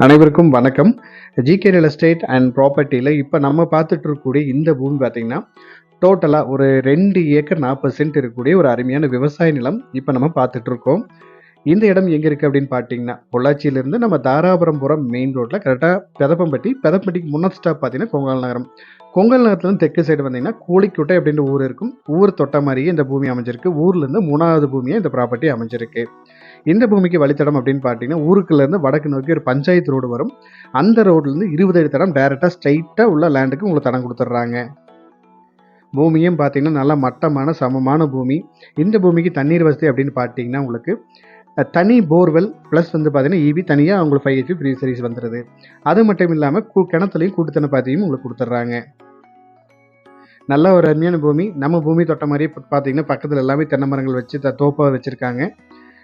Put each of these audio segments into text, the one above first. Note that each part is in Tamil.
அனைவருக்கும் வணக்கம். ஜிகே ரியல் எஸ்டேட் அண்ட் ப்ராப்பர்ட்டியில் இப்போ நம்ம பார்த்துட்டு இருக்கக்கூடிய இந்த பூமி பார்த்தீங்கன்னா டோட்டலாக ஒரு ரெண்டு ஏக்கர் நாற்பது சென்ட் இருக்கக்கூடிய ஒரு அருமையான விவசாய நிலம் இப்போ நம்ம பார்த்துட்டு இருக்கோம் இந்த இடம் எங்கே இருக்குது அப்படின்னு பார்த்தீங்கன்னா பொள்ளாச்சியிலேருந்து நம்ம தாராபுரம் புறம் மெயின் ரோட்டில் கரெக்டாக பெதப்பம்பட்டி பெதப்பட்டிக்கு முன்னாடி ஸ்டாப் பார்த்தீங்கன்னா கொங்கால் நகரம். கொங்கல் நகரத்துலேருந்து தெற்கு சைடு வந்தீங்கன்னா கூலிக்குட்டை அப்படின்ற ஊர் இருக்கும். ஊர் தொட்ட மாதிரியே இந்த பூமி அமைஞ்சிருக்கு. ஊர்லேருந்து மூணாவது பூமியாக இந்த ப்ராப்பர்ட்டி அமைஞ்சிருக்கு. இந்த பூமிக்கு வழித்தடம் அப்படின்னு பார்த்தீங்கன்னா ஊருக்குள்ளேருந்து வடக்கு நோக்கி ஒரு பஞ்சாயத்து ரோடு வரும். அந்த ரோட்லேருந்து இருபது அடி தடம் டேரெக்டாக ஸ்ட்ரைட்டாக உள்ள லேண்டுக்கு உங்களுக்கு தடம் கொடுத்துட்றாங்க. பூமியும் பார்த்தீங்கன்னா நல்லா மட்டமான சமமான பூமி. இந்த பூமிக்கு தண்ணீர் வசதி அப்படின்னு பார்த்தீங்கன்னா உங்களுக்கு தனி போர்வெல் ப்ளஸ் வந்து பார்த்தீங்கன்னா இபி தனியாக உங்களுக்கு ஃபைவ் ஹெச்பி ஃப்ரீ சர்வீஸ் வந்துடுது அது மட்டும் இல்லாமல் கூ கிணத்துலையும் கூட்டுத்தன பாத்தியும் உங்களுக்கு கொடுத்துட்றாங்க நல்ல ஒரு அருமையான பூமி. நம்ம பூமி தொட்ட மாதிரியே பார்த்தீங்கன்னா பக்கத்தில் எல்லாமே தென்னை மரங்கள் வச்சு த தோப்பாக வச்சுருக்காங்க.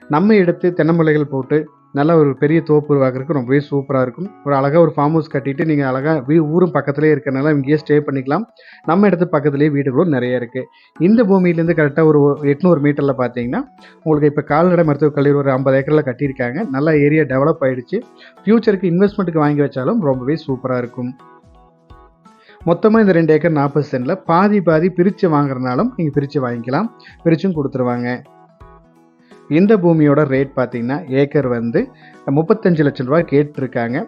நம்ம எடுத்து தென்னை முளைகள் போட்டு நல்ல ஒரு பெரிய தோப்பு உருவாக்குறதுக்கு ரொம்பவே சூப்பராக இருக்கும். ஒரு அழகாக ஒரு ஃபார்ம் ஹவுஸ் கட்டிட்டு நீங்கள் அழகாக வீ ஊரும் பக்கத்துலேயே இருக்கிறனால இங்கேயே ஸ்டே பண்ணிக்கலாம். நம்ம இடத்து பக்கத்துலேயே வீடுகளும் நிறைய இருக்குது இந்த பூமியிலேருந்து கரெக்டாக ஒரு எட்நூறு மீட்டரில் பார்த்தீங்கன்னா உங்களுக்கு இப்போ கால்நடை மருத்துவக் கல்லூரி ஒரு ஐம்பது ஏக்கரில் கட்டியிருக்காங்க. நல்லா ஏரியா டெவலப் ஆகிடுச்சு ஃப்யூச்சருக்கு இன்வெஸ்ட்மெண்ட்டுக்கு வாங்கி வச்சாலும் ரொம்பவே சூப்பராக இருக்கும். மொத்தமாக இந்த ரெண்டு ஏக்கர் நாற்பது சென்டில் பாதி பாதி பிரித்து வாங்குறதுனாலும் நீங்கள் பிரித்து வாங்கிக்கலாம். பிரிச்சும் கொடுத்துருவாங்க. இந்த பூமியோட ரேட் பார்த்தீங்கன்னா ஏக்கர் வந்து முப்பத்தஞ்சு லட்சம் ரூபாய் கேட்டிருக்காங்க.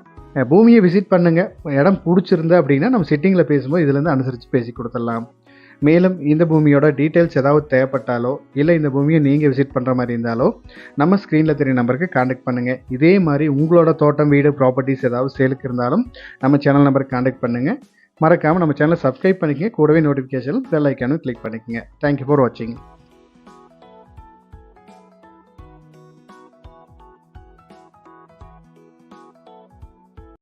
பூமியை விசிட் பண்ணுங்கள் இடம் பிடிச்சிருந்தா அப்படின்னா நம்ம சிட்டிங்கில் பேசும்போது இதுலேருந்து அனுசரித்து பேசி கொடுத்துடலாம். மேலும் இந்த பூமியோட டீட்டெயில்ஸ் ஏதாவது தேவைப்பட்டாலோ இல்லை இந்த பூமியை நீங்கள் விசிட் பண்ணுற மாதிரி இருந்தாலோ நம்ம ஸ்க்ரீனில் தெரிய நம்பருக்கு காண்டாக்ட் பண்ணுங்கள் இதே மாதிரி உங்களோட தோட்டம் வீடு ப்ராப்பர்ட்டிஸ் ஏதாவது சேலுக்கு இருந்தாலும் நம்ம சேனல் நம்பருக்கு காண்டாக்ட் பண்ணுங்கள் மறக்காமல் நம்ம சேனலை சப்ஸ்கிரைப் பண்ணிக்கங்க. கூடவே நோட்டிஃபிகேஷன் பெல் ஐக்கானும் கிளிக் பண்ணிக்கங்க. தேங்க்யூ ஃபார் வாட்சிங்